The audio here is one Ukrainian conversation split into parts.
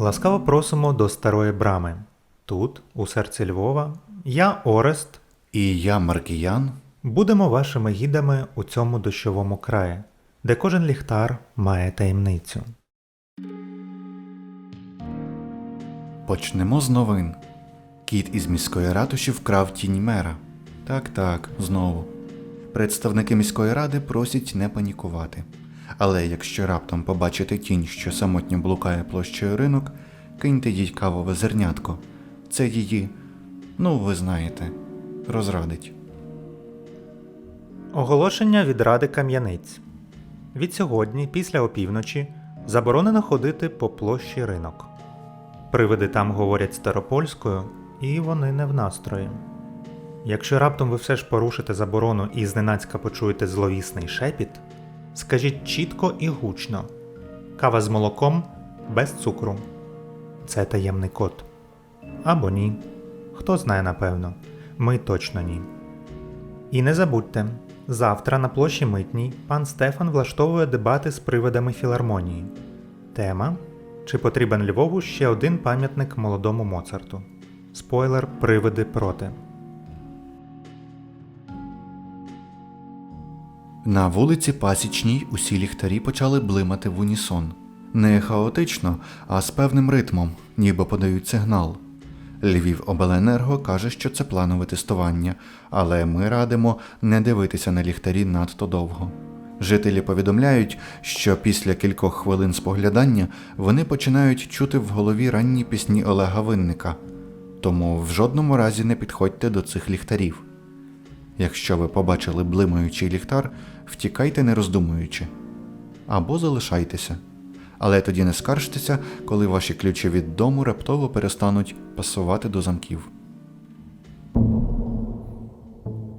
Ласкаво просимо до старої брами. Тут, у серці Львова, я Орест. І я, Маркіян, Будемо вашими гідами у цьому дощовому краї, де кожен ліхтар має таємницю. почнемо з новин. Кіт із міської ратуші вкрав тінь мера. Так, так, знову. Представники міської ради просять не панікувати. Але якщо раптом побачите тінь, що самотньо блукає площею ринок, киньте їй кавове зернятко. Це її, ну ви знаєте, розрадить. Оголошення від Ради Кам'яниць. Від сьогодні, після опівночі, заборонено ходити по площі ринок. Привиди там говорять старопольською, і вони не в настрої. Якщо раптом ви все ж порушите заборону і зненацька почуєте зловісний шепіт, скажіть чітко і гучно: кава з молоком без цукру. Це таємний код. Або ні. Хто знає напевно. Ми точно ні. І не забудьте, завтра на площі Митній пан Стефан влаштовує дебати з привидами філармонії. Тема Чи потрібен Львову ще один пам'ятник молодому Моцарту? Спойлер Привиди проти. На вулиці Пасічній усі ліхтарі почали блимати в унісон. Не хаотично, а з певним ритмом, ніби подають сигнал. Львів Обленерго каже, що це планове тестування, але ми радимо не дивитися на ліхтарі надто довго. Жителі повідомляють, що після кількох хвилин споглядання вони починають чути в голові ранні пісні Олега Винника, тому в жодному разі не підходьте до цих ліхтарів. Якщо ви побачили блимаючий ліхтар, втікайте не роздумуючи. Або залишайтеся. Але тоді не скаржтеся, коли ваші ключі від дому раптово перестануть пасувати до замків.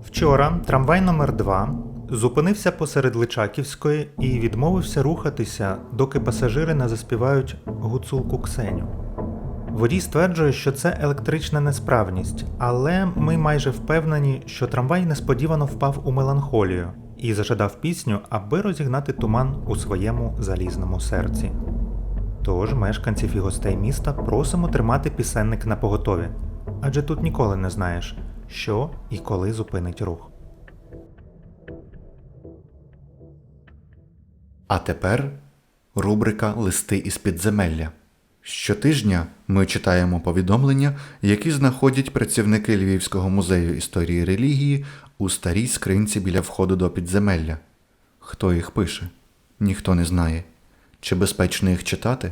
Вчора трамвай номер 2 зупинився посеред Личаківської і відмовився рухатися, доки пасажири не заспівають гуцулку Ксеню. Водій стверджує, що це електрична несправність, але ми майже впевнені, що трамвай несподівано впав у меланхолію і зажадав пісню, аби розігнати туман у своєму залізному серці. Тож мешканців і гостей міста просимо тримати пісенник на поготові, адже тут ніколи не знаєш, що і коли зупинить рух. А тепер рубрика Листи із підземелля. Щотижня ми читаємо повідомлення, які знаходять працівники Львівського музею історії релігії у старій скринці біля входу до підземелля. Хто їх пише? Ніхто не знає. Чи безпечно їх читати?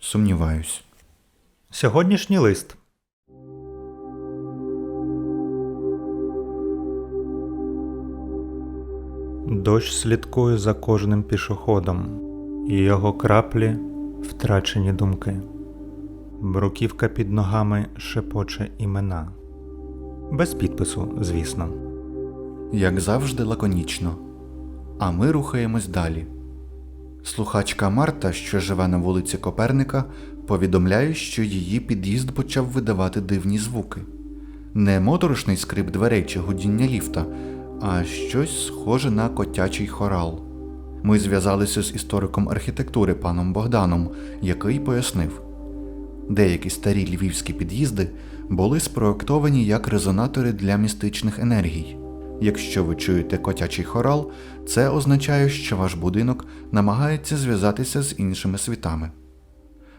Сумніваюсь. Сьогоднішній лист. Дощ слідкує за кожним пішоходом, і його краплі втрачені думки. Бруківка під ногами шепоче імена. Без підпису, звісно. Як завжди, лаконічно. А ми рухаємось далі. Слухачка Марта, що живе на вулиці Коперника, повідомляє, що її під'їзд почав видавати дивні звуки. Не моторошний скрип дверей чи гудіння ліфта, а щось схоже на котячий хорал. Ми зв'язалися з істориком архітектури паном Богданом, який пояснив, деякі старі львівські під'їзди були спроектовані як резонатори для містичних енергій. Якщо ви чуєте котячий хорал, це означає, що ваш будинок намагається зв'язатися з іншими світами.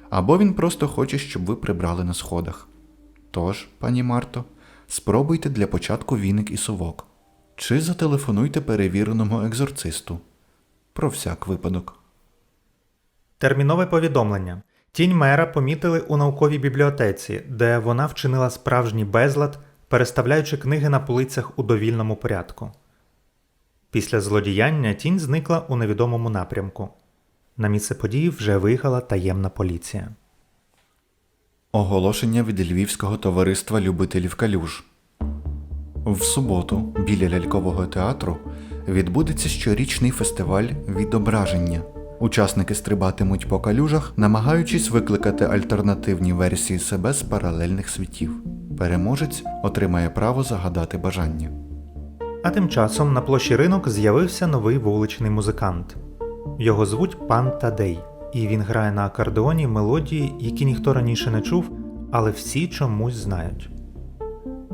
Або він просто хоче, щоб ви прибрали на сходах. Тож, пані Марто, спробуйте для початку віник і совок. Чи зателефонуйте перевіреному екзорцисту. Про всяк випадок. Термінове повідомлення. Тінь мера помітили у науковій бібліотеці, де вона вчинила справжній безлад, переставляючи книги на полицях у довільному порядку. Після злодіяння тінь зникла у невідомому напрямку. На місце події вже виїхала таємна поліція. Оголошення від Львівського товариства любителів калюж. В суботу біля лялькового театру відбудеться щорічний фестиваль відображення. Учасники стрибатимуть по калюжах, намагаючись викликати альтернативні версії себе з паралельних світів. Переможець отримає право загадати бажання. А тим часом на площі ринок з'явився новий вуличний музикант. Його звуть пан Тадей. і він грає на акордеоні мелодії, які ніхто раніше не чув, але всі чомусь знають.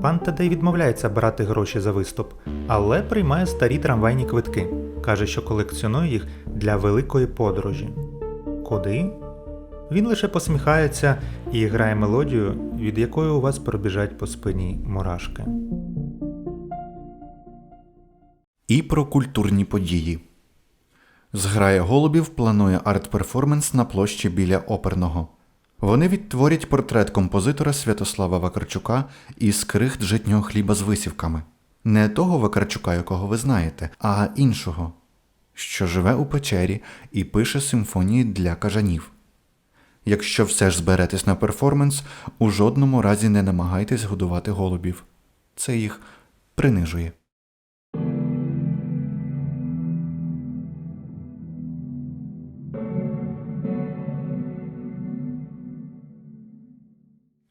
Пан Тадей відмовляється брати гроші за виступ, але приймає старі трамвайні квитки. Каже, що колекціонує їх для великої подорожі. Куди? Він лише посміхається і грає мелодію, від якої у вас пробіжать по спині мурашки. І про культурні події. Зграя голубів планує арт-перформанс на площі біля оперного. Вони відтворять портрет композитора Святослава Вакарчука із крихт житнього хліба з висівками. Не того Вакарчука, якого ви знаєте, а іншого, що живе у печері і пише симфонії для кажанів. Якщо все ж зберетесь на перформанс, у жодному разі не намагайтесь годувати голубів. Це їх принижує.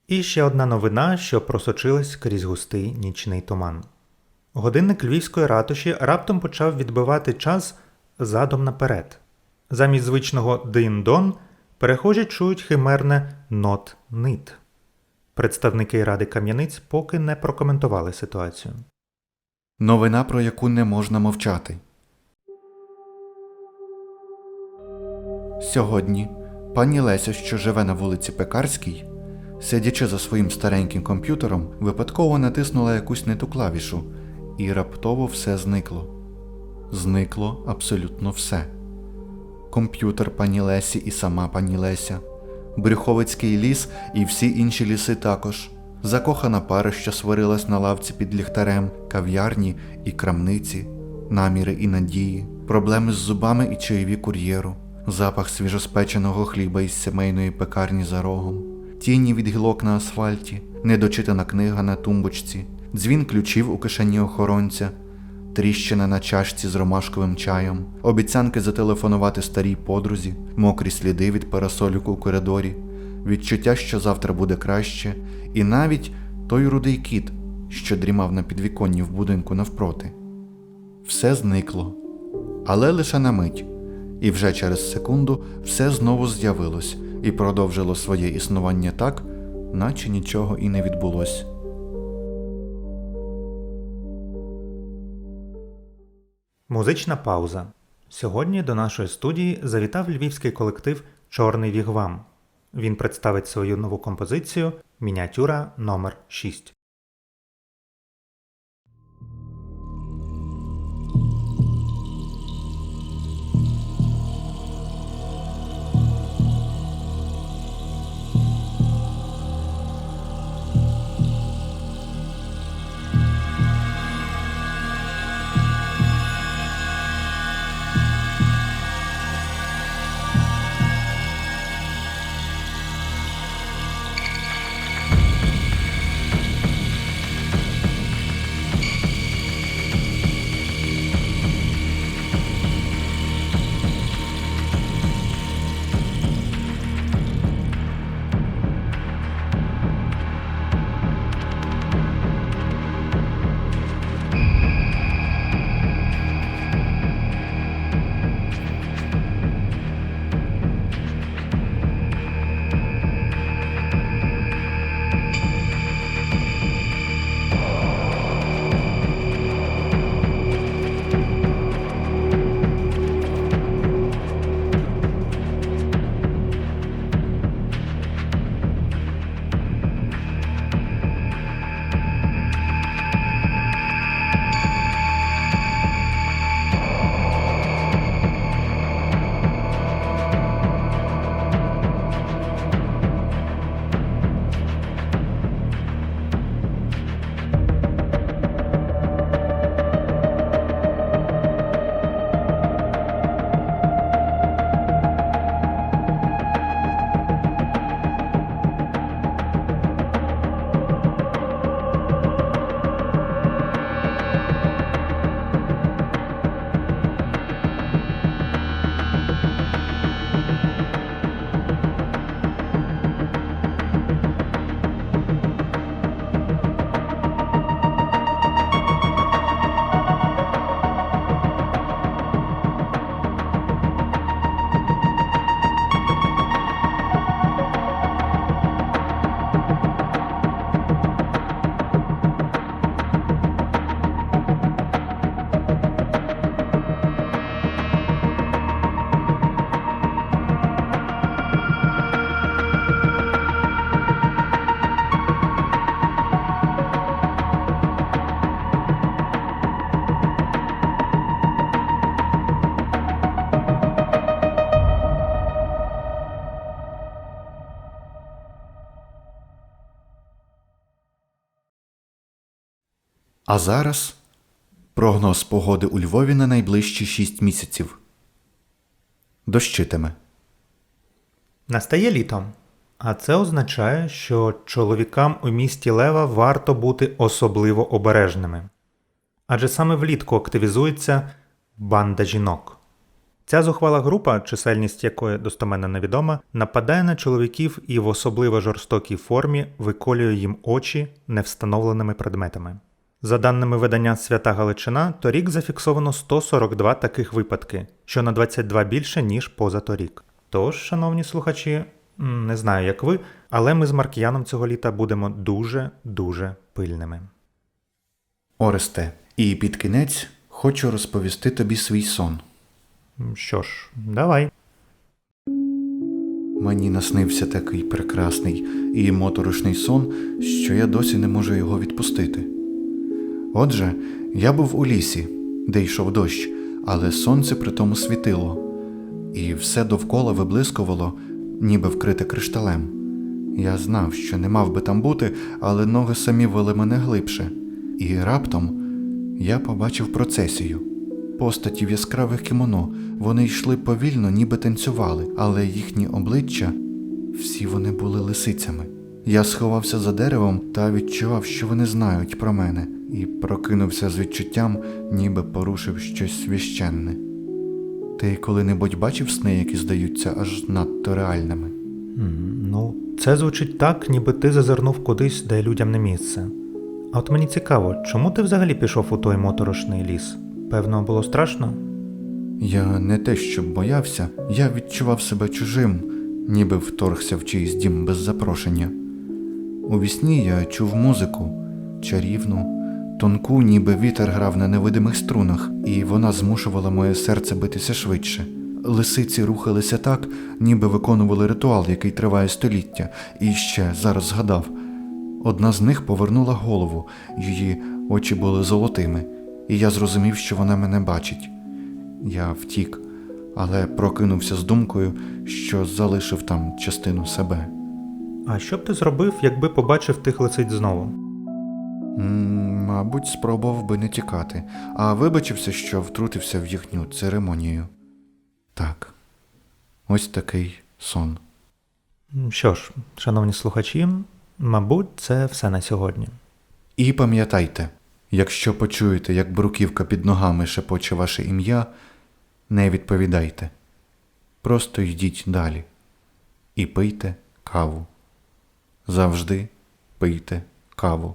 І ще одна новина, що просочилась крізь густий нічний туман. Годинник львівської ратуші раптом почав відбивати час задом наперед. Замість звичного дин-дон перехожі чують химерне нот-нит. Представники Ради Кам'яниць поки не прокоментували ситуацію. Новина, про яку не можна мовчати. Сьогодні пані Леся, що живе на вулиці Пекарській, сидячи за своїм стареньким комп'ютером, випадково натиснула якусь не ту клавішу, і раптово все зникло. Зникло абсолютно все. Комп'ютер пані Лесі і сама пані Леся, Брюховицький ліс і всі інші ліси також, закохана пара, що сварилась на лавці під ліхтарем, кав'ярні і крамниці, наміри і надії, проблеми з зубами і чайові кур'єру, запах свіжоспеченого хліба із сімейної пекарні за рогом, тіні від гілок на асфальті, недочитана книга на тумбочці, дзвін ключів у кишені охоронця, тріщина на чашці з ромашковим чаєм, обіцянки зателефонувати старій подрузі, мокрі сліди від парасолюку у коридорі, відчуття, що завтра буде краще, і навіть той рудий кіт, що дрімав на підвіконні в будинку навпроти. Все зникло, але лише на мить, і вже через секунду все знову з'явилось і продовжило своє існування так, наче нічого і не відбулось. Музична пауза. Сьогодні до нашої студії завітав львівський колектив Чорний Вігвам. Він представить свою нову композицію Мініатюра номер 6. А зараз прогноз погоди у Львові на найближчі 6 місяців. Дощитиме. Настає літо, а це означає, що чоловікам у місті Лева варто бути особливо обережними. Адже саме влітку активізується банда жінок. Ця зухвала група, чисельність якої достоменно невідома, нападає на чоловіків і в особливо жорстокій формі виколює їм очі невстановленими предметами. За даними видання Свята Галичина, торік зафіксовано 142 таких випадки, що на 22 більше, ніж позаторік. Тож, шановні слухачі, не знаю, як ви, але ми з Маркіяном цього літа будемо дуже-дуже пильними. Оресте, і під кінець хочу розповісти тобі свій сон. Що ж, давай. Мені наснився такий прекрасний і моторошний сон, що я досі не можу його відпустити. Отже, я був у лісі, де йшов дощ, але сонце при тому світило, і все довкола виблискувало, ніби вкрите кришталем. Я знав, що не мав би там бути, але ноги самі вели мене глибше, і раптом я побачив процесію. Постаті в яскравих кімоно, вони йшли повільно, ніби танцювали, але їхні обличчя всі вони були лисицями. Я сховався за деревом та відчував, що вони знають про мене, і прокинувся з відчуттям, ніби порушив щось священне. Ти коли-небудь бачив сни, які здаються аж надто реальними? Ну, це звучить так, ніби ти зазирнув кудись, де людям не місце. А от мені цікаво, чому ти взагалі пішов у той моторошний ліс? Певно, було страшно? Я не те, щоб боявся, я відчував себе чужим, ніби вторгся в чийсь дім без запрошення. У вісні я чув музику, чарівну, тонку, ніби вітер грав на невидимих струнах, і вона змушувала моє серце битися швидше. Лисиці рухалися так, ніби виконували ритуал, який триває століття, і ще зараз згадав. Одна з них повернула голову, її очі були золотими, і я зрозумів, що вона мене бачить. Я втік, але прокинувся з думкою, що залишив там частину себе. А що б ти зробив, якби побачив тих лисиць знову? М, Мабуть, спробував би не тікати, а вибачився, що втрутився в їхню церемонію. Так, ось такий сон. Що ж, шановні слухачі, мабуть, це все на сьогодні. І пам'ятайте, якщо почуєте, як бруківка під ногами шепоче ваше ім'я, не відповідайте. Просто йдіть далі і пийте каву. Завжди пийте каву.